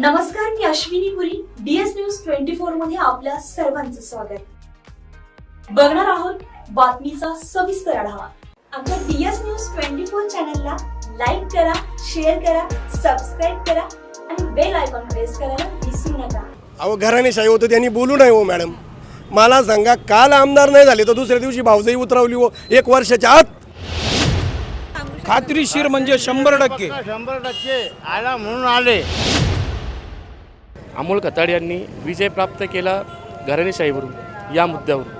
नमस्कार मी Ashwini Puri. DS news twenty फोरमध्ये आपल्या सर्वांचं स्वागत. बघणार आहोत बातमीचा सविस्तर आढावा. आमच्या डीएस न्यूज ट्वेंटी फोर चॅनलला लाईक करा शेअर करा सबस्क्राईब करा आणि बेल आयकॉन प्रेस करायला विसरू नका. अहो घराणेशाही होतं त्यांनी बोलू नये हो मॅडम मला सांगा काल आमदार नाही झाले तर दुसऱ्या दिवशी भावजाई उतरवली हो एक वर्षाच्या आत. खात्रीशीर म्हणजे शंभर टक्के. शंभर टक्के. आला म्हणून आले. अमोल खताड यांनी विजय प्राप्त केला घराणेशाहीवरून या मुद्द्यावरून.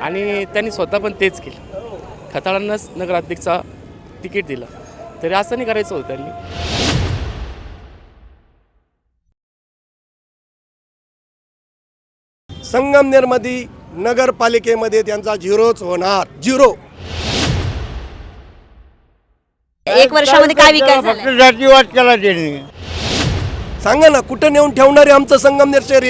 आणि त्यांनी स्वतः पण तेच केलं. खताळांनाच नगराध्यक्षचा तिकीट दिलं. तरी असं नाही करायचं होतं त्यांनी. संगमनेरमध्ये नगरपालिकेमध्ये त्यांचा झिरोच होणार. झिरो. एक वर्षामध्ये काय विकास फक्त झालाय जातीवाद केला त्यांनी. सांगा ना कुठं नेऊन ठेवणारे आमचं संगमनेर शहर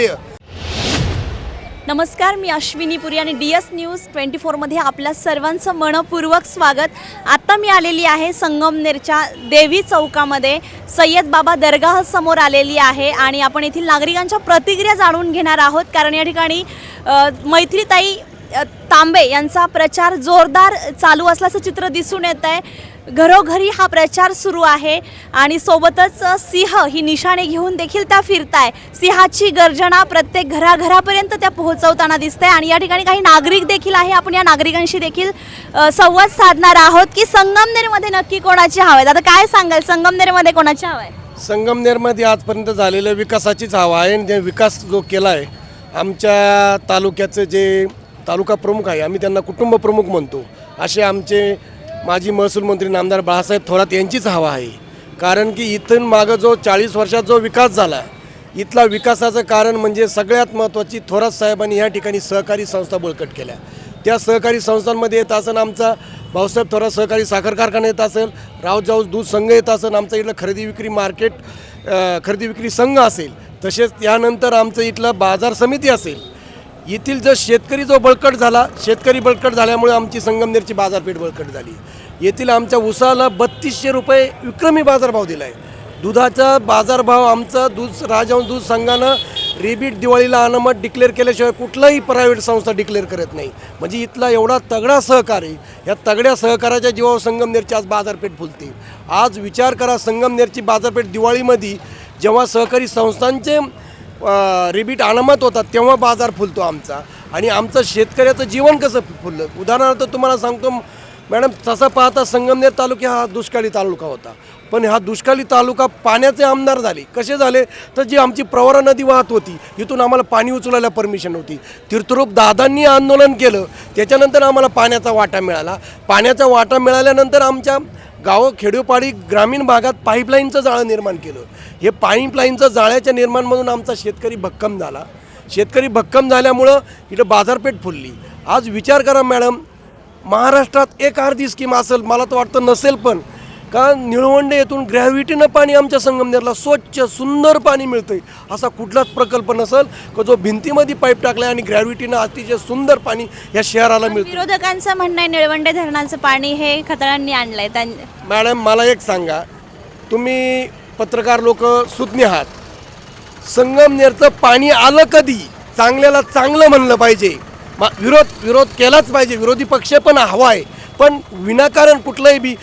नमस्कार मी अश्विनी पुरी आणि डी एस न्यूज ट्वेंटी फोरमध्ये आपल्या सर्वांचं मनपूर्वक स्वागत. आत्ता मी आलेली आहे संगमनेरच्या देवी चौकामध्ये. सय्यद बाबा दर्गाह समोर आलेली आहे आणि आपण येथील नागरिकांच्या प्रतिक्रिया जाणून घेणार आहोत. कारण या ठिकाणी मैत्रीताई तांबे यांचा प्रचार जोरदार चालू असल्याचं चित्र दिसून येत आहे. घरोघरी हा प्रचार सुरू आहे आणि सोबतच सिंह ही निशाणे घेऊन देखील त्या फिरताय. सिंहाची गर्जना प्रत्येक घराघरापर्यंत त्या पोहोचवताना दिसत आहे आणि या ठिकाणी काही नागरिक देखील आहे. आपण या नागरिकांशी देखील संवाद साधणार आहोत की संगमनेरमध्ये नक्की कोणाची हवा आहे? आता काय सांगाल? संगमनेरमध्ये कोणाची हवा आहे? संगमनेरमध्ये आजपर्यंत झालेलं विकासाचीच हवा आहे आणि जे विकास जो केला आहे आमच्या तालुक्याचं जे तालुका प्रमुख आहे. आम्ही त्यांना कुटुंब प्रमुख म्हणतो. असे आमचे माजी महसूल मंत्री नामदार बाळासाहेब थोरात यांचीच हवा आहे. कारण की इथून मागं जो चाळीस वर्षात जो विकास झाला इथला विकासाचं कारण म्हणजे सगळ्यात महत्त्वाची थोरात साहेबांनी या ठिकाणी सहकारी संस्था बळकट केल्या. त्या सहकारी संस्थांमध्ये येत असेल आमचा भाऊसाहेब थोरात सहकारी साखर कारखाना येत असेल रावजाऊ दूध संघ येत असेल आमचं इथलं खरेदी विक्री मार्केट खरेदी विक्री संघ असेल तसेच त्यानंतर आमचं इथलं बाजार समिती असेल येथील जर शेतकरी जो बळकट झाला शेतकरी बळकट झाल्यामुळे आमची संगमनेरची बाजारपेठ बळकट झाली. येथील आमच्या उसाला बत्तीसशे रुपये विक्रमी बाजारभाव दिला आहे दुधाचा बाजारभाव आमचा दूध राजहंस दूध संघानं रिबीट दिवाळीला अनामत डिक्लेअर केल्याशिवाय कुठलाही प्रायव्हेट संस्था डिक्लेअर करत नाही. म्हणजे इथला एवढा तगडा सहकार आहे. या तगड्या सहकाराच्या जीवावर संगमनेरची आज बाजारपेठ फुलते. आज विचार करा संगमनेरची बाजारपेठ दिवाळीमध्ये जेव्हा सहकारी संस्थांचे रिबीट अनामत होतात तेव्हा बाजार फुलतो आमचा. आणि आमचं शेतकऱ्याचं जीवन कसं फुललं? उदाहरणार्थ तुम्हाला सांगतो मॅडम तसा पाहता संगमनेर तालुका हा दुष्काळी तालुका होता. पण हा दुष्काळी तालुका पाण्याचे आमदार झाले. कसे झाले? तर जी आमची प्रवरा नदी वाहत होती इथून आम्हाला पाणी उचलायला परमिशन होती तीर्थरूप दादांनी आंदोलन केलं त्याच्यानंतर आम्हाला पाण्याचा वाटा मिळाला. पाण्याचा वाटा मिळाल्यानंतर आमच्या गावं खेडोपाडी ग्रामीण भागात पाईपलाईनचं जाळं निर्माण केलं. हे पाईपलाईनचं जाळ्याच्या निर्माणमधून आमचा शेतकरी भक्कम झाला. शेतकरी भक्कम झाल्यामुळं इथं बाजारपेठ फुलली. आज विचार करा मॅडम महाराष्ट्रात एक अर्धी स्कीम असेल मला तर वाटतं नसेल पण का निळवंडे येथून ग्रॅव्हिटीनं पाणी आमच्या संगमनेरला स्वच्छ सुंदर पाणी मिळतंय. असा कुठलाच प्रकल्प नसेल का जो भिंतीमध्ये पाईप टाकला आणि ग्रॅव्हिटीनं अतिशय सुंदर पाणी या शहराला मिळतं विरोधकांचं म्हणणं आहे निळवंडे धरणाचं पाणी हे खतरांनी आणलंय. त्यां मॅडम मला एक सांगा. तुम्ही पत्रकार लोक सुज्ञ आहात. संगमनेरचं पाणी आलं कधी? चांगल्याला चांगलं म्हणलं पाहिजे. विरोध विरोध केलाच पाहिजे. विरोधी पक्ष पण हवा आहे पण विनाकारण कुठलंही बी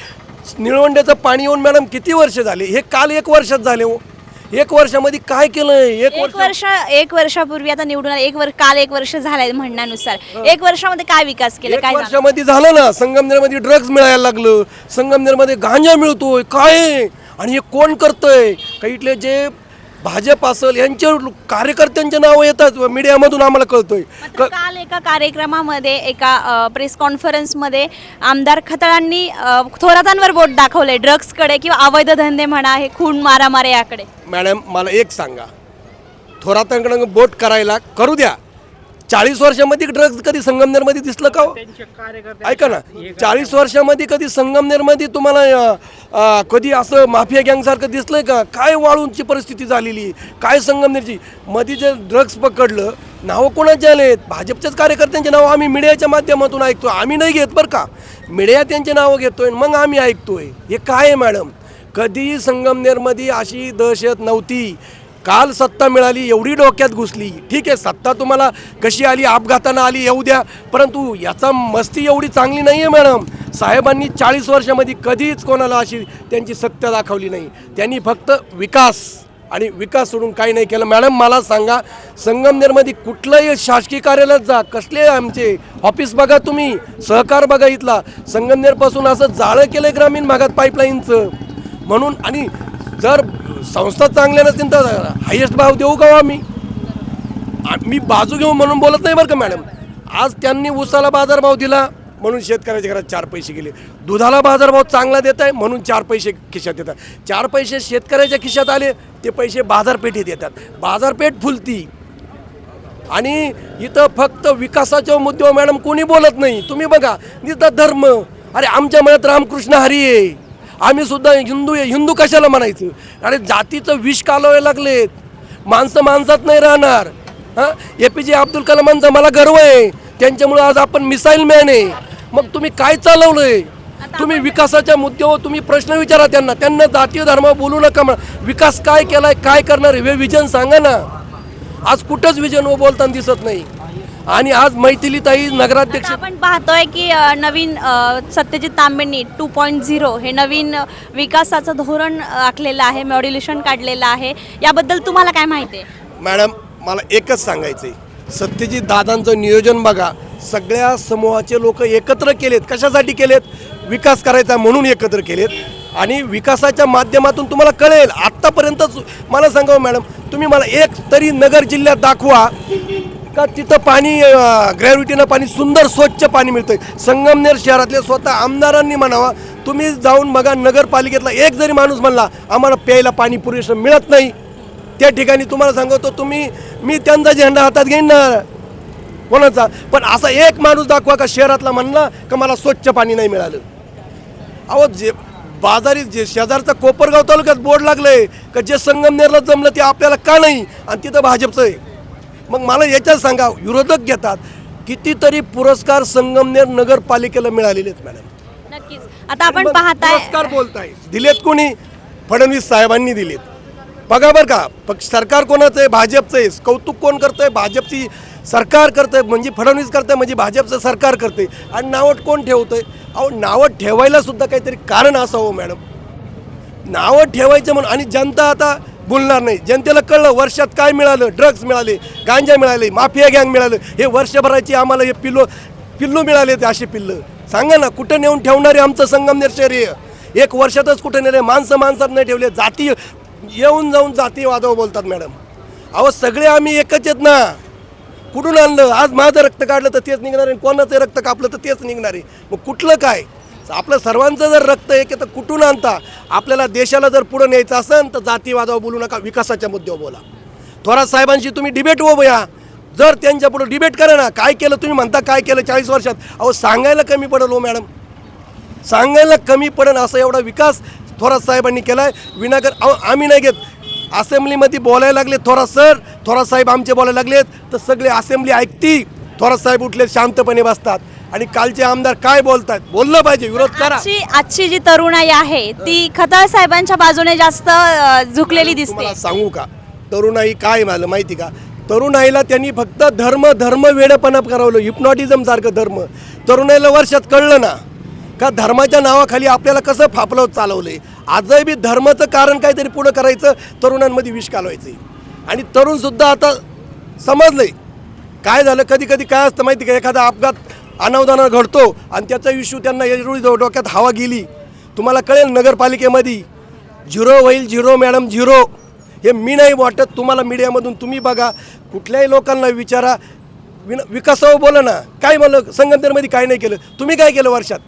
निळवंड्याचं पाणी येऊन मॅडम किती वर्ष झाले? हे काल एक वर्षात झाले हो. एक वर्षामध्ये काय केलं एक एक वर्ष वर्ष एक वर्षापूर्वी आता निवडून आले, एक वर्ष काल एक वर्ष झालंय म्हणण्यानुसार. एक वर्षामध्ये काय विकास केला? एक काय झालं? वर्षामध्ये झालं ना. संगमनेरमध्ये ड्रग्ज मिळायला लागलं. संगमनेरमध्ये गांजा मिळतोय. काय? आहे? आणि हे कोण करतंय? काही इथले जे भाजप असेल यांचे कार्यकर्त्यांचे नावं येतात मीडियामधून आम्हाला कळतोय. मात्र काल एका कार्यक्रमामध्ये एका प्रेस कॉन्फरन्समध्ये आमदार खताळांनी अ, थोरातांवर बोट दाखवले ड्रग्सकडे किंवा अवैध धंदे म्हणा हे खून मारामारे याकडे. मॅडम मला एक सांगा. थोरातांकडे बोट करायला करू द्या. चाळीस वर्षामध्ये ड्रग्ज कधी संगमनेरमध्ये दिसलं का हो? ऐका ना. चाळीस वर्षामध्ये कधी संगमनेरमध्ये तुम्हाला कधी असं माफिया गँगसारखं दिसलंय का? काय वाळूंची परिस्थिती झालेली? काय संगमनेरची? मध्ये जे ड्रग्ज पकडलं नावं कोणाचे आलेत भाजपच्याच कार्यकर्त्यांचे नावं आम्ही मीडियाच्या माध्यमातून ऐकतो आम्ही नाही घेत बरं का? मीडिया त्यांचे नावं घेतोय मग आम्ही ऐकतोय. हे काय आहे मॅडम? कधी संगमनेरमध्ये अशी दहशत नव्हती. काल सत्ता मिळाली एवढी डोक्यात घुसली. ठीक आहे सत्ता तुम्हाला कशी आली अपघातानं आली येऊ द्या. परंतु याचा मस्ती एवढी चांगली नाही आहे मॅडम. साहेबांनी चाळीस वर्षामध्ये कधीच कोणाला अशी त्यांची सत्ता दाखवली नाही. त्यांनी फक्त विकास आणि विकास सोडून काही नाही केलं. मॅडम मला सांगा संगमनेरमध्ये कुठलंही शासकीय कार्यालयात जा. कसले आमचे? ऑफिस बघा तुम्ही सहकार बघा इथला. संगमनेरपासून असं जाळं केलं ग्रामीण भागात पाईपलाईनचं. म्हणून आणि जर संस्था चांगल्या नसतील तर हायेस्ट भाव देऊ का हो आम्ही? मी बाजू घेऊ म्हणून बोलत नाही बरं का मॅडम. आज त्यांनी उसाला बाजारभाव दिला म्हणून शेतकऱ्याच्या घरात चार पैसे गेले. दुधाला बाजारभाव चांगला देत आहे म्हणून चार पैसे खिशात येतात चार पैसे शेतकऱ्याच्या खिशात आले ते पैसे बाजारपेठेत येतात. बाजारपेठ फुलती. आणि इथं फक्त विकासाच्या मुद्द्यावर मॅडम कोणी बोलत नाही. तुम्ही बघा इथं धर्म. अरे आमच्या मनात रामकृष्ण हरी आहे. आम्ही सुद्धा हिंदू आहे. हिंदू कशाला म्हणायचं? अरे जातीचं विष कालवायला लागलेत. माणसं माणसात नाही राहणार. हां? ए पी जे अब्दुल कलामांचा मला गर्व आहे. त्यांच्यामुळे आज आपण मिसाईल मॅन आहे. मग तुम्ही काय चालवलंय? तुम्ही विकासाच्या मुद्द्यावर तुम्ही प्रश्न विचारा त्यांना. त्यांना जातीय धर्म बोलू नका म्हणा. विकास काय केलाय काय करणार आहे हे विजन सांगा ना. आज कुठंच विजन व बोलताना दिसत नाही. आणि आज मैथिलीताई नगराध्यक्ष आपण पाहतोय की अ, नवीन अ, सत्यजित तांबेंनी टू पॉईंट झिरो हे नवीन अ, विकासाचं धोरण अ, आखलेलं आहे मॉड्युलेशन काढलेलं आहे. याबद्दल तुम्हाला काय माहिती आहे? मॅडम मला एकच सांगायचं आहे सत्यजित दादांचं नियोजन बघा. सगळ्या समूहाचे लोक एकत्र केलेत. कशासाठी केलेत? विकास करायचा म्हणून एकत्र केलेत. आणि विकासाच्या माध्यमातून तुम्हाला कळेल आत्तापर्यंतच मला सांगा हो मॅडम तुम्ही मला एक तरी नगर जिल्ह्यात दाखवा. का तिथं पाणी ग्रॅव्हिटीनं पाणी सुंदर स्वच्छ पाणी मिळतं संगमनेर शहरातले स्वतः आमदारांनी म्हणावा तुम्ही जाऊन बघा नगरपालिकेतला एक जरी माणूस म्हणला आम्हाला प्यायला पाणी पुरेसं मिळत नाही. त्या ठिकाणी तुम्हाला सांगतो तुम्ही मी त्यांचा झेंडा हातात घेईन. ना कोणाचा? पण असा एक माणूस दाखवा का शहरातला म्हणला का मला स्वच्छ पाणी नाही मिळालं. अहो जे बाजारी जे शेजारचा कोपरगाव तालुक्यात बोर्ड लागलंय का जे संगमनेरला जमलं ते आपल्याला का नाही? आणि तिथं भाजपचं आहे. मग मला याच्यात सांगा विरोधक घेतात कितीतरी पुरस्कार संगमनेर नगरपालिकेला मिळालेले आहेत मॅडम नक्कीच. आता आपण पाहताय पुरस्कार बोलताय. दिलेत कोणी? फडणवीस साहेबांनी दिलेत. बघा बरं का पक्ष सरकार कोणाचं आहे? भाजपचं आहे. कौतुक कोण करतंय? भाजपची सरकार करतंय म्हणजे फडणवीस करतंय म्हणजे भाजपचं सरकार करते आणि नावट कोण ठेवतंय? अहो नावं ठेवायला सुद्धा काहीतरी कारण असावं मॅडम नावं ठेवायचं म्हणून आणि जनता आता बोलणार नाही. जनतेला कळलं वर्षात काय मिळालं? ड्रग्ज मिळाले गांजा मिळाले माफिया गँग मिळालं. हे वर्षभराची आम्हाला हे पिल्लो पिल्लू मिळाले ते असे पिल्लं. सांगा ना कुठं नेऊन ठेवणारे आमचं संगमनेर शहर एक वर्षातच कुठं नेले माणसं माणसात नाही ठेवले. जाती येऊन जाऊन जाती वादव बोलतात मॅडम अहो सगळे आम्ही एकच आहेत ना. कुठून आणलं? आज माझं रक्त काढलं तर तेच निघणार आहे कोणाचं रक्त कापलं तर तेच निघणार आहे. मग कुठलं काय? आपलं सर्वांचं जर रक्त एक तर कुठून आणता? आपल्याला देशाला जर पुढं न्यायचं असेल तर जातीवादावर बोलू नका विकासाच्या मुद्द्यावर बोला. थोरात साहेबांशी तुम्ही डिबेट उभं जर त्यांच्या पुढं डिबेट करा ना काय केलं तुम्ही म्हणता काय केलं चाळीस वर्षात? अहो सांगायला कमी पडेल हो मॅडम. सांगायला कमी पडेल असा एवढा विकास थोरात साहेबांनी केला आहे विनागर अहो आम्ही नाही घेत. असेंब्लीमध्ये बोलायला लागले थोरात सर थोरात साहेब आमचे बोलायला लागलेत. तर सगळे असेंब्ली ऐकती थोरात साहेब उठले शांतपणे बसतात. आणि कालचे आमदार काय बोलतात बोललं पाहिजे विरोध करा. आजची आजची जी तरुणाई आहे ती खताळ साहेबांच्या बाजूने जास्त अ, झुकलेली दिसते तुम्हाला सांगू का तरुणाई काय मला माहिती का? तरुणाईला त्यांनी फक्त धर्म धर्म वेडेपणा करवलं हिप्नॉटिझम सारखं धर्म. तरुणाईला वर्षात कळलं ना का धर्माच्या नावाखाली आपल्याला कसं फापलं चालवलंय? आजही बी धर्माचं कारण काहीतरी पुढं करायचं तरुणांमध्ये विष घालवायचं आणि तरुणसुद्धा आता समजलंय. काय झालं कधी कधी काय असतं माहिती का एखादा अपघात अनावधानानं घडतो आणि त्याचा इश्यू त्यांना एवढी डोक्यात हवा गेली. तुम्हाला कळेल नगरपालिकेमध्ये झिरो होईल झिरो मॅडम झिरो. हे मी नाही वाटत तुम्हाला मीडियामधून तुम्ही बघा. कुठल्याही लोकांना विचारा. विन विकासावर बोला ना. काय म्हणलं संगमनेरमध्ये काय नाही केलं? तुम्ही काय केलं वर्षात?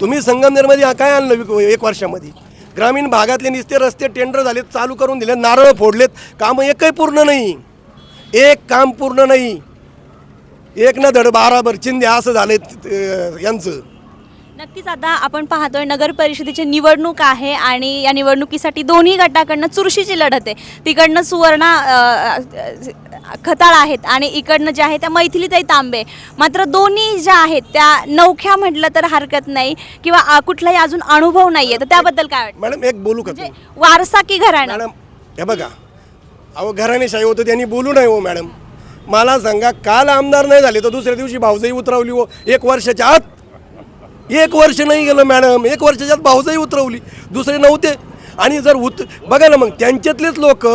तुम्ही संगमनेरमध्ये काय आणलं विक- एक वर्षामध्ये? ग्रामीण भागातले निस्ते रस्ते टेंडर झालेत चालू करून दिले नारळ फोडलेत कामं एकही पूर्ण नाही. एक काम पूर्ण नाही. एक ना धड बाराभर चिंध्या असं झाले यांचं. नक्कीच आता आपण पाहतोय नगर परिषदेची निवडणूक आहे आणि या निवडणुकीसाठी दोन्ही गटाकडनं चुरशीची लढत आहे. तिकडनं सुवर्णा खताळ आहेत आणि इकडनं जे आहे त्या मैथिलीताई तांबे. मात्र दोन्ही ज्या आहेत त्या नवख्या म्हटलं तर हरकत नाही किंवा कुठलाही अजून अनुभव नाही आहे तर त्याबद्दल काय वाटतं? मॅडम एक बोलू का म्हणजे? वारसा की घराणं? मॅडम हे बघा. अहो घराणेशाही होतं त्यांनी बोलू नाही हो मॅडम. मला सांगा काल आमदार नाही झाले तर दुसऱ्या दिवशी भाऊजाई उतरवली हो एक वर्षाच्या आत. एक वर्ष नाही गेलं मॅडम. एक वर्षाच्या आत भाऊजाई उतरवली दुसरे नव्हते. आणि जर उत बघा ना मग त्यांच्यातलेच लोक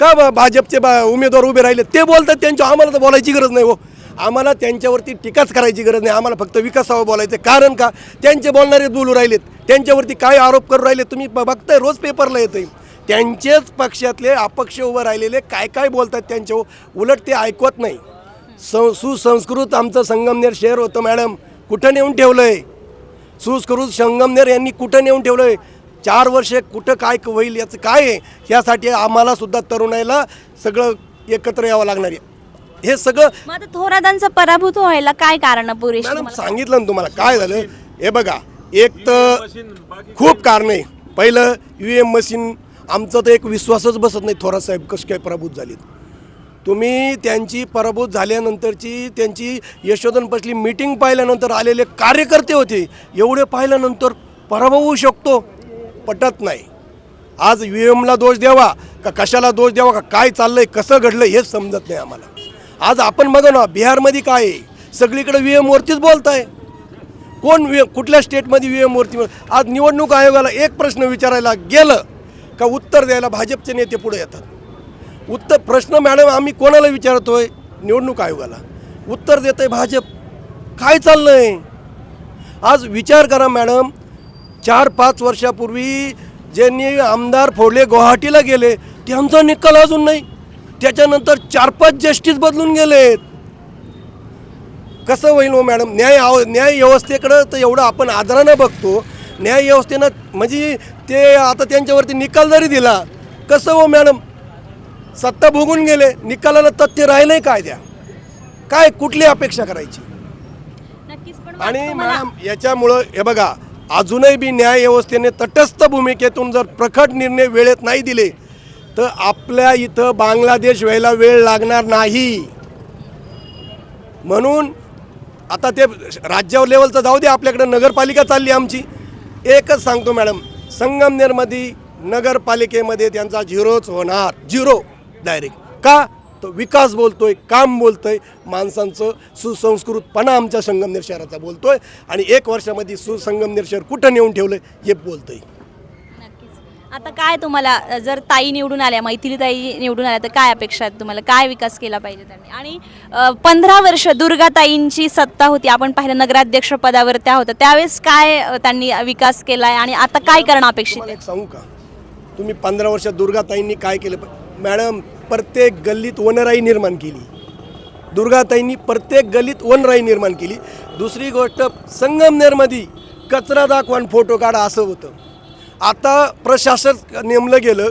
का बा- भाजपचे बा उमेदवार उभे राहिले? ते बोलतात त्यांच्या आम्हाला तर बोलायची गरज नाही हो. आम्हाला त्यांच्यावरती टीकाच करायची गरज नाही. आम्हाला फक्त विकासावर बोलायचं कारण का? त्यांचे बोलणारे बोलू राहिलेत. त्यांच्यावरती काय आरोप करू राहिले? तुम्ही ब- बघताय रोज पेपरला येतं त्यांचेच पक्षातले अपक्ष उभं राहिलेले काय काय बोलतात त्यांच्या उलट ते ऐकवत नाही. सं सुसंस्कृत आमचं संगमनेर शहर होतं मॅडम. कुठं नेऊन ठेवलं आहे सुस्कृत संगमनेर यांनी कुठं नेऊन ठेवलं आहे चार वर्षे कुठं काय होईल याचं काय आहे? यासाठी आम्हाला सुद्धा तरुणाईला सगळं एकत्र यावं लागणार आहे. हे सगळं मग आता पराभूत व्हायला काय कारण पुरेशी मॅडम? सांगितलं ना तुम्हाला काय झालं? हे बघा एक तर खूप कारण आहे. पहिलं यू एम मशीन आमचा तर एक विश्वासच बसत नाही थोरात साहेब कसे काय पराभूत झालीत. तुम्ही त्यांची पराभूत झाल्यानंतरची त्यांची यशोधन पसली मीटिंग पाहिल्यानंतर आलेले कार्यकर्ते होते एवढे पाहिल्यानंतर पराभव होऊ शकतो? पटत नाही. आज यू एमला दोष द्यावा का कशाला दोष द्यावा का काय चाललंय कसं घडलं हेच समजत नाही आम्हाला. आज आपण बघा ना बिहारमध्ये काय आहे? सगळीकडे व्ही एमवरतीच बोलताय. कोण वि कुठल्या स्टेटमध्ये व्ही एमवरती आज निवडणूक आयोगाला एक प्रश्न विचारायला गेलं. का उत्तर द्यायला भाजपचे नेते पुढे येतात? उत्तर प्रश्न मॅडम आम्ही कोणाला विचारतोय? निवडणूक आयोगाला. उत्तर देत आहे भाजप. काय चाललं आहे आज विचार करा मॅडम. चार पाच वर्षापूर्वी ज्यांनी आमदार फोडले गुवाहाटीला गेले त्यांचा निकाल अजून नाही. त्याच्यानंतर चार पाच जस्टिस बदलून गेलेत. कसं होईल हो मॅडम? न्याय आव न्याय व्यवस्थेकडं तर एवढं आपण आदरानं बघतो. न्याय व्यवस्थेनं म्हणजे ते आता त्यांच्यावरती निकाल जरी दिला कसं हो मॅडम? सत्ता भोगून गेले निकालाला तथ्य राहिलंय काय द्या काय कुठली अपेक्षा करायची? आणि मॅडम याच्यामुळं हे बघा अजूनही बी न्याय व्यवस्थेने तटस्थ भूमिकेतून जर प्रखट निर्णय वेळेत नाही दिले तर आपल्या इथं बांगलादेश व्हायला वेळ लागणार नाही. म्हणून आता ते राज्यावर लेवलचं जाऊ दे आपल्याकडे नगरपालिका चालली आमची. एकच सांगतो मॅडम संगमनेरमध्ये नगरपालिकेमध्ये त्यांचा झिरोच होणार. झिरो डायरेक्ट का? तो विकास बोलतोय काम बोलतोय माणसांचं सुसंस्कृतपणा आमच्या संगमनेर शहराचा बोलतोय आणि एक वर्षामध्ये सुसंगमनेर शहर कुठं नेऊन ठेवलं हे बोलतंय. आता काय तुम्हाला जर ताई निवडून आल्या मैथिली ताई निवडून आल्या तर काय अपेक्षा आहेत तुम्हाला? काय विकास केला पाहिजे त्यांनी? आणि पंधरा वर्ष दुर्गाताईंची सत्ता होती आपण पाहिलं नगराध्यक्ष पदावर त्या होत्या त्यावेळेस काय त्यांनी विकास केला आहे आणि आता काय करणं अपेक्षित एक सांगू का? तुम्ही पंधरा वर्ष दुर्गाताईंनी काय केलं? मॅडम प्रत्येक गल्लीत वनराई निर्माण केली. दुर्गाताईंनी प्रत्येक गल्लीत वनराई निर्माण केली. दुसरी गोष्ट संगमनेरमध्ये कचरा दाखवा फोटो काढा असं होतं. आता प्रशासन नेमलं गेलं.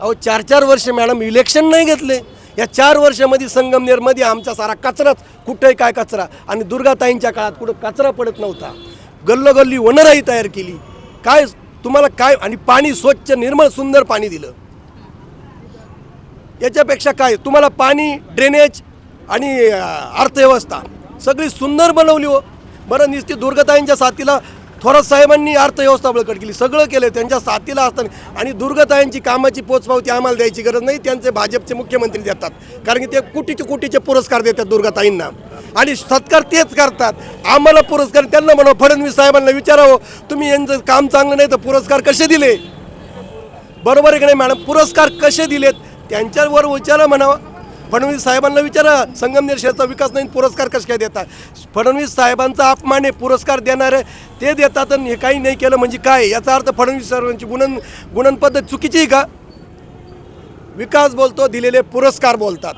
अहो चार चार वर्ष मॅडम इलेक्शन नाही घेतले. या चार वर्षामध्ये संगमनेरमध्ये आमचा सारा कचराच कुठेही काय कचरा. आणि दुर्गाताईंच्या काळात कुठं कचरा पडत नव्हता. गल्लोगल्ली वनराई तयार केली. काय तुम्हाला काय आणि पाणी स्वच्छ निर्मळ सुंदर पाणी दिलं. याच्यापेक्षा काय तुम्हाला पाणी ड्रेनेज आणि अर्थव्यवस्था सगळी सुंदर बनवली हो. बरं निस्ती दुर्गताईंच्या साथीला थोरात साहेबांनी अर्थव्यवस्था बळकट केली. सगळं केलं त्यांच्या साथीला असताना. आणि दुर्गताईंची कामाची पोचपावती आम्हाला द्यायची गरज नाही त्यांचे भाजपचे मुख्यमंत्री देतात. कारण की ते कोटीचे कोटीचे पुरस्कार देतात दुर्गाताईंना. आणि सत्कार तेच करतात. आम्हाला पुरस्कार त्यांना म्हणावं फडणवीस साहेबांना विचारावं तुम्ही यांचं काम चांगलं नाही तर पुरस्कार कसे दिले? बरोबर आहे की नाही मॅडम? पुरस्कार कसे दिलेत? त्यांच्यावर विचारा म्हणावं. फडणवीस साहेबांना विचारा संगमनेर शहराचा विकास नाही पुरस्कार कसे काय देतात? फडणवीस साहेबांचा अपमान आहे पुरस्कार देणारे ते देतात आणि हे काही नाही केलं म्हणजे काय? याचा अर्थ फडणवीस साहेबांची गुणन गुणन पद्धत चुकीची आहे का? विकास बोलतो दिलेले पुरस्कार बोलतात.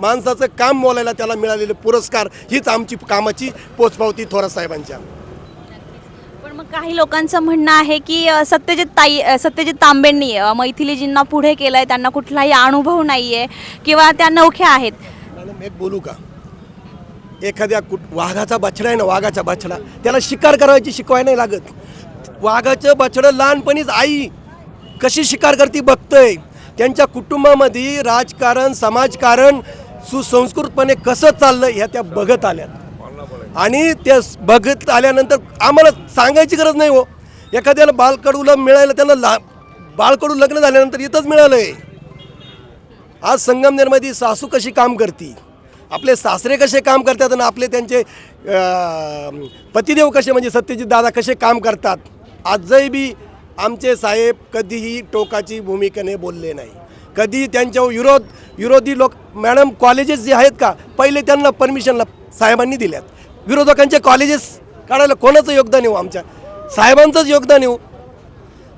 माणसाचं काम बोलायला त्याला मिळालेले पुरस्कार हीच आमची कामाची पोचपावती थोरात साहेबांच्या. काही लोकांचं म्हणणं आहे की अ, सत्यजित ताई अ, सत्यजित तांबेंनी अ, मैथिलीजींना पुढे केलंय त्यांना कुठलाही अनुभव नाहीये किंवा त्या नवख्या आहेत. मॅडम एक बोलू का? एखाद्या कुट वाघाचा बछडा आहे ना वाघाचा बछडा त्याला शिकार करायची शिकवाय नाही लागत. वाघाचं बछडं लहानपणीच आई कशी शिकार करती बघतंय. त्यांच्या कुटुंबामध्ये राजकारण समाजकारण सुसंस्कृतपणे कसं चाललं ह्या त्या बघत आल्यात. आणि त्या बघत आल्यानंतर आम्हाला सांगायची गरज नाही हो. एखाद्याला बालकडूला मिळायला त्याला ला बाळकडू लग्न झाल्यानंतर इथंच मिळालं आहे आज संगमनेरमध्ये सासू कशी काम करती? आपले सासरे कसे काम करतात आणि आपले त्यांचे पतिदेव कसे म्हणजे सत्यजित दादा कसे काम करतात? आजही बी आमचे साहेब कधीही टोकाची भूमिकेने बोलले नाही. कधी त्यांच्या विरोध विरोधी लोक मॅडम कॉलेजेस जे आहेत का पहिले त्यांना परमिशनला साहेबांनी दिल्यात. विरोधकांचे कॉलेजेस काढायला कोणाचं योगदान येऊ आमच्या? साहेबांचंच योगदान येऊ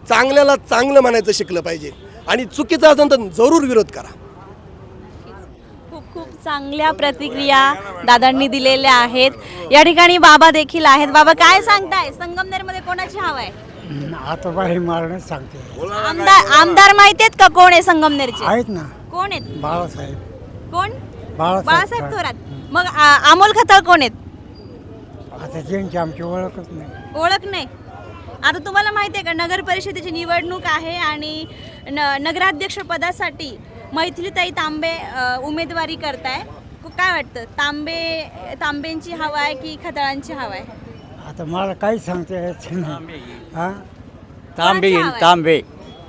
चांगल्याला चांगलं म्हणायचं शिकलं पाहिजे. आणि चुकीचं असेल तर जरूर विरोध करा. खूप खूप चांगल्या प्रतिक्रिया दादांनी दिलेल्या आहेत. या ठिकाणी बाबा देखील आहेत. बाबा काय सांगताय? संगमनेरमध्ये कोणाची हवा आहे? आता बाहेर मारणच सांगते. आमदार आमदार माहिती आहेत का कोण आहे संगमनेरचे? आहेत ना. कोण आहेत? बाळासाहेब. कोण? बाळासाहेब बाळासाहेब थोरात. मग आ- अमोल खताळ कोण आहेत? आता ज्यांची आमची ओळखच नाही. ओळख नाही. आता तुम्हाला माहिती आहे का नगर परिषदेची निवडणूक आहे आणि न नगराध्यक्ष पदासाठी मैथिलीताई तांबे अ, उमेदवारी करताय. क- काय वाटतं? तांबे तांबेंची हवा आहे की खताळांची हवा आहे? आता मला काहीच सांगता येत नाही. हा? तांबे कोणाची येईल हवा आहे? तांबे.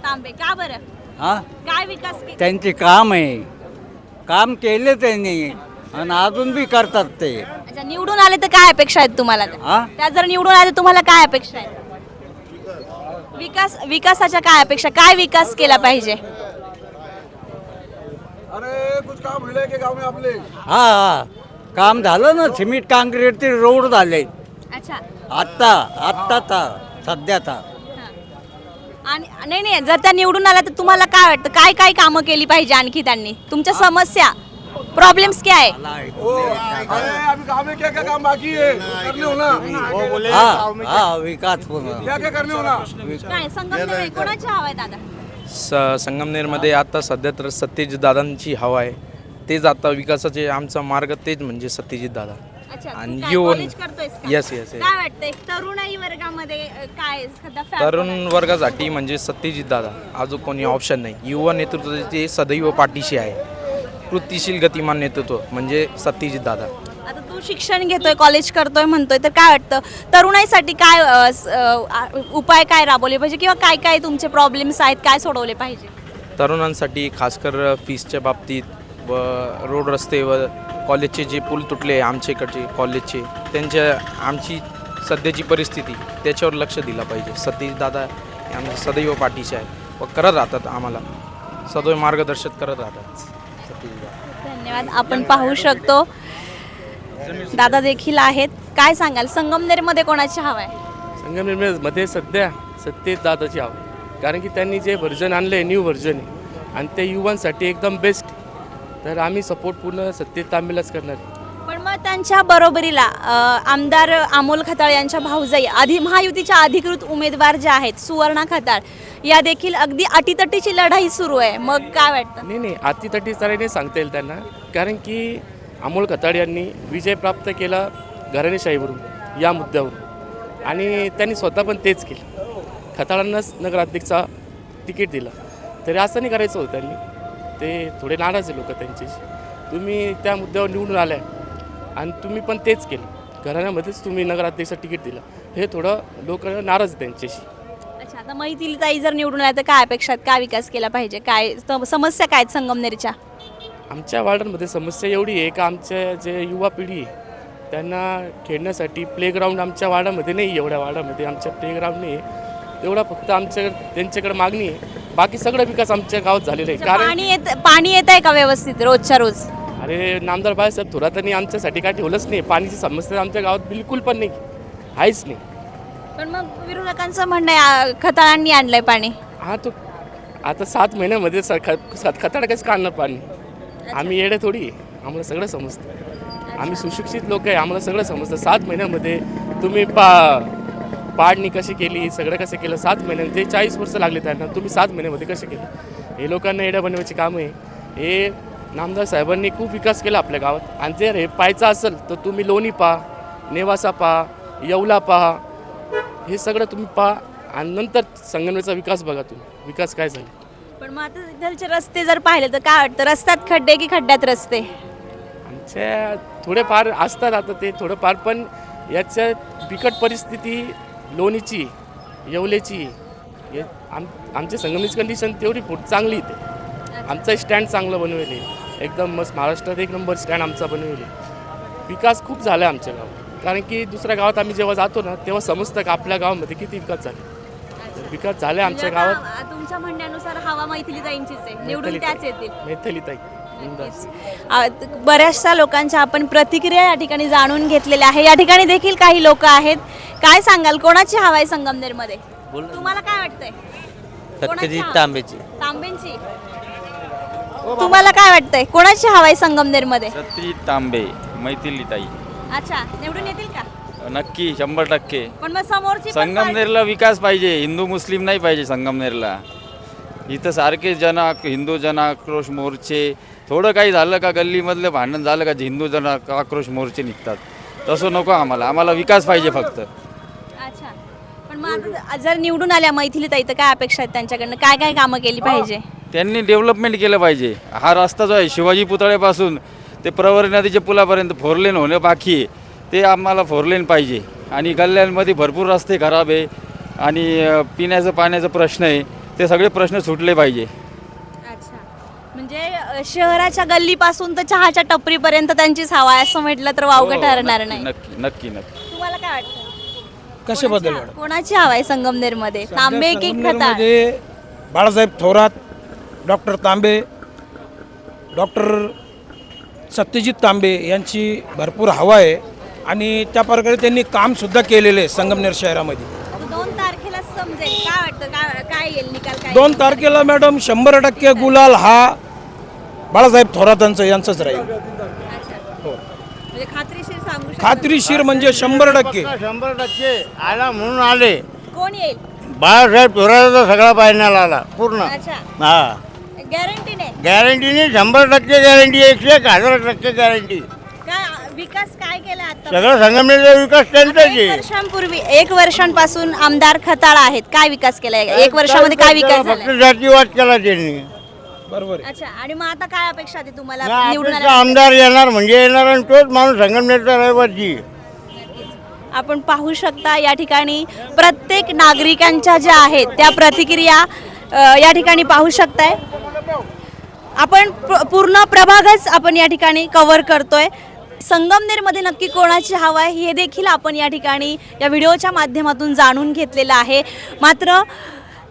तांबे. का बरं? हा? काय विकास के- त्यांचे काम आहे. काम केले त्यांनी आणि अजून बी करतात ते. अच्छा निवडून आले तर काय अपेक्षा आहेत तुम्हाला? हा? त्या जर निवडून आले तर तुम्हाला काय अपेक्षा आहेत? विकास विकासाच्या काय अपेक्षा? काय विकास केला पाहिजे? हा हा. काम झालं ना सिमेंट काँक्रीटचे रोड झाले. अच्छा. आत्ता आत्ता ता सध्या ता. हा. आणि नाही नाही जर त्या निवडून आल्या तर तुम्हाला काय वाटतं? काय काय कामं केली पाहिजे आणखी त्यांनी? तुमच्या समस्या प्रॉब्लेम्स काय आहे हा? हा विकास पूर्ण काय संगमनेर कोणाची हवा आहे दादा? स संगमनेरमध्ये आता सध्या तर सत्यजित दादांची हवा आहे. तेच आता विकासाचे आमचा मार्ग तेच म्हणजे सत्यजित दादा. अच्छा तू आणि काय करतोयस का? Yes, yes, yes. काय तरुणाई वर्गामध्ये अ, काय सध्या तरुण? वर्गासाठी म्हणजे सत्यजित दादा. अजून कोणी ऑप्शन नाही. युवा नेतृत्वाचे सदैव पाठीशी आहे. कृतीशील गतिमान नेतृत्व म्हणजे सत्यजित दादा. आता तू शिक्षण घेतोय कॉलेज करतोय म्हणतोय तर काय वाटतं? तरुणाईसाठी काय अ, स- अ, आ- उपाय काय राबवले पाहिजे किंवा काय काय तुमचे प्रॉब्लेम्स आहेत काय सोडवले पाहिजे? तरुणांसाठी खासकर फीसच्या बाबतीत व रोड रस्ते व कॉलेजचे जे पूल तुटले आमच्या इकडचे कॉलेजचे त्यांच्या आमची सध्याची परिस्थिती त्याच्यावर लक्ष दिलं पाहिजे. सतीश दादा आमच्या सदैव पाठीचे आहे व करत राहतात आम्हाला. सदैव मार्गदर्शक करत राहतात. धन्यवाद. आपण पाहू शकतो. दादा देखील आहेत. काय सांगाल? संगमनेरमध्ये कोणाची हवा आहे? संगमनेरमध्ये सध्या सत्तेत दादाची हवं आहे. कारण की त्यांनी जे व्हर्जन आणलं आहे न्यू व्हर्जन आणि ते युवांसाठी एकदम बेस्ट तर आम्ही सपोर्ट पूर्ण सत्तेत तांबेलाच करणार आहे. मग त्यांच्या बरोबरीला अ, आमदार अमोल खताळ यांच्या भाऊजाई आधी महायुतीच्या अधिकृत उमेदवार ज्या आहेत सुवर्णा खताळ या देखील अगदी अटीतटीची लढाई सुरू आहे. मग काय वाटतं? नाही नाही अतितटी तऱ्हेने सांगता येईल त्यांना. कारण की अमोल खताड यांनी विजय प्राप्त केला घराणेशाहीवरून या मुद्द्यावरून. आणि त्यांनी स्वतः पण तेच केलं. खताळांनाच नगराध्यक्षचा तिकीट दिलं. तरी असं नाही करायचं होतं त्यांनी. ते थोडे नाराज आहे लोक त्यांच्याशी. तुम्ही त्या मुद्द्यावर निवडून आल्या. आणि तुम्ही पण तेच केलं. घराण्यामध्येच तुम्ही नगराध्यक्षचं तिकीट दिलं. हे थोडं लोक नाराज त्यांच्याशी. अच्छा आता मैथिली ताई जर निवडून आल्या तर काय अपेक्षा आहेत? काय विकास केला पाहिजे? काय सम- समस्या काय आहेत संगमनेरच्या? आमच्या वार्डांमध्ये समस्या एवढी आहे का आमच्या जे युवा पिढी आहे त्यांना खेळण्यासाठी प्लेग्राऊंड आमच्या वार्डामध्ये नाही एवढ्या वार्डामध्ये आमच्या प्लेग्राऊंड नाही आहे. एवढा फक्त आमच्या त्यांच्याकडे मागणी आहे. बाकी सगळा विकास आमच्या गावात झालेला आहे. कारण पाणी येत पाणी येत आहे का व्यवस्थित रोजच्या रोज? अरे नामदार बाळासाहेब थोरातांनी आमच्यासाठी काय ठेवलंच नाही. पाण्याची समस्या आमच्या गावात बिलकुल पण नाही. आहेच नाही. पण मग विरोधकांचं म्हणणं आहे खताळांनी आणलंय पाणी. हा तो आता सात महिन्यामध्ये स ख सात खताडा कसं काढणार पाणी आम्ही येडे थोडी आहे. आम्हाला सगळं समजतं. आम्ही सुशिक्षित लोक आहे आम्हाला सगळं समजतं. सात महिन्यामध्ये तुम्ही पा पाडणी कशी केली सगळं कसं केलं सात महिन्यामध्ये चाळीस वर्ष लागले त्यांना तुम्ही सात महिन्यामध्ये कसे केलं? हे लोकांना येड्या बनवायची कामं आहे. हे नामदार साहेबांनी खूप विकास केला आपल्या गावात. आणि जर हे पाहायचं असेल तर तुम्ही लोणी पहा नेवासा पहा येवला पहा हे सगळं तुम्ही पहा आणि नंतर संगमनेरचा विकास बघा तुम्ही. विकास काय झाले? पण मग आता इथलचे रस्ते जर पाहिले तर काय वाटतं? रस्त्यात खड्डे की खड्ड्यात रस्ते? आमच्या थोडेफार असतात आता ते थोडंफार पण याच्या बिकट परिस्थिती लोणीची येवलेची हे आम आमची संगमनेरची कंडिशन तेवढी पुढ चांगली इथे. आमचं स्टँड चांगलं बनवेल एकदम मस्त. महाराष्ट्रात एक नंबर स्टँड आमचा बनवेल विकास खूप झाला आहे आमच्या गावात. कारण की दुसऱ्या गावात आम्ही जेव्हा जातो ना तेव्हा समजतं का आपल्या गावामध्ये किती विकास झाले. तर विकास झाले आमच्या गावात. तुमच्या म्हणण्यानुसार हवा मैथिलीताईंचीच आहे. निवडून मैथिलीताई. त्याच येतील मैथिलीताई बिनधास्त. आ, त- बऱ्याचशा लोकांच्या आपण प्रतिक्रिया या ठिकाणी जाणून घेतलेल्या आहे. या ठिकाणी देखील काही लोक आहेत. काय सांगाल? कोणाची हवा आहे संगमनेरमध्ये? तुम्हाला काय वाटतंय? कोणाची सत्यजित हवा? तांबेची. तांबेंची. तुम्हाला काय वाटतंय? कोणाची हवा आहे संगमनेरमध्ये? सत्यजित तांबे मैथिलीताई. अच्छा निवडून येतील का? नक्की शंभर टक्के. पण मग समोरची पण संगमनेरला विकास पाहिजे हिंदू मुस्लिम नाही पाहिजे संगमनेरला. इथं सारखे जन हिंदू जन आक्रोश मोर्चे. थोडं काही झालं का गल्लीमधलं भांडण झालं का हिंदू जन आक्रोश मोर्चे निघतात. तसं नको आम्हाला. आम्हाला विकास पाहिजे फक्त. मग आता जर निवडून आल्या मैथिलीताई तर काय अपेक्षा आहेत त्यांच्याकडनं? काय काय कामं केली पाहिजे? त्यांनी डेव्हलपमेंट केलं पाहिजे. हा रस्ता जो आहे शिवाजी पुतळ्यापासून ते प्रवरी नदीच्या पुलापर्यंत फोरलेन होणं बाकी आहे. ते आम्हाला फोरलेन पाहिजे. आणि गल्ल्यांमध्ये भरपूर रस्ते खराब आहे. आणि अ, पिण्याचं पाण्याचा प्रश्न आहे. ते सगळे प्रश्न सुटले पाहिजे. अच्छा. म्हणजे अ, शहराच्या गल्लीपासून तर चहाच्या टपरीपर्यंत त्यांचीच हवा आहे असं म्हटलं तर वावगं हो, ठरणार नाही. नक्की नक्की नक्की. तुम्हाला काय वाटतं? कशाबद्दल कोणाची- मॅडम कोणाची हवा आहे संगमनेरमध्ये? तांबे की खताळ? संगमनेरमध्ये बाळासाहेब थोरात डॉक्टर तांबे डॉक्टर सत्यजित तांबे यांची भरपूर हवा आहे आणि त्या प्रकारे त्यांनी कामसुद्धा केलेलं आहे संगमनेर शहरामध्ये. दोन तारखेला समजेल. काय वाटतं? काय काय येईल निकाल? काय दोन तारखेला मॅडम शंभर टक्के गुलाल हा बाळासाहेब थोरातांचं यांचंच राहील. म्हणजे खात्रीशीर सांगू शकता खात्रीशीर म्हणजे शंभर टक्के. शंभर टक्के आला म्हणून आले. कोण येईल? बाळासाहेब थोराचा सगळा पाहण्याला आला पूर्ण. अच्छा. हा. गॅरंटीने गॅरंटीने शंभर टक्के गॅरंटी एकशे एक हजार टक्के गॅरंटी काय विकास काय केला आता? सगळं संगमनेरचा विकास त्यांचाच एक आहे. वर्षांपूर्वी एक वर्षांपासून आमदार खताळा आहेत. काय विकास केलाय? एक वर्षामध्ये काय विकास फक्त जातीवाद केला त्यांनी. बरोबर अच्छा आणि मग आता काय अपेक्षा आहे तुम्हाला? निवडून? आमदार येणार म्हणजे येणार आणि तोच माणूस संगमनेरचा रहिवासी आपण पाहू शकता या ठिकाणी प्रत्येक नागरिकांच्या ज्या आहेत त्या प्रतिक्रिया अ, या ठिकाणी पाहू शकताय. आपण प्र- पूर्ण प्रभागच आपण या ठिकाणी कव्हर करतोय. संगमनेरमध्ये नक्की कोणाची हवा आहे हे देखील आपण या ठिकाणी या व्हिडिओच्या माध्यमातून जाणून घेतलेलं आहे. मात्र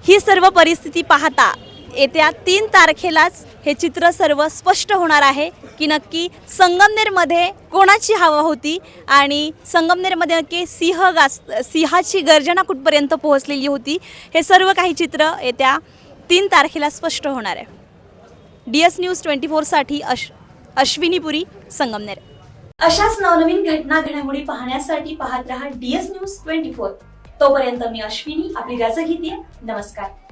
ही सर्व परिस्थिती पाहता येत्या तीन तारखेलाच हे चित्र सर्व स्पष्ट होणार आहे की नक्की संगमनेरमध्ये कोणाची हवा होती आणि संगमनेरमध्ये नक्की सिंह गास सिंहाची गर्जना कुठपर्यंत पोहोचलेली होती हे सर्व काही चित्र येत्या तीन तारखेला स्पष्ट होणार आहे. डी एस न्यूज ट्वेंटी फोरसाठी अश अश्विनीपुरी संगमनेर. अशाच नवनवीन घटना घडामोडी पाहण्यासाठी पाहत रहा डीएस न्यूज ट्वेंटी फोर. तोपर्यंत मी अश्विनी आपली रजा घेते. नमस्कार.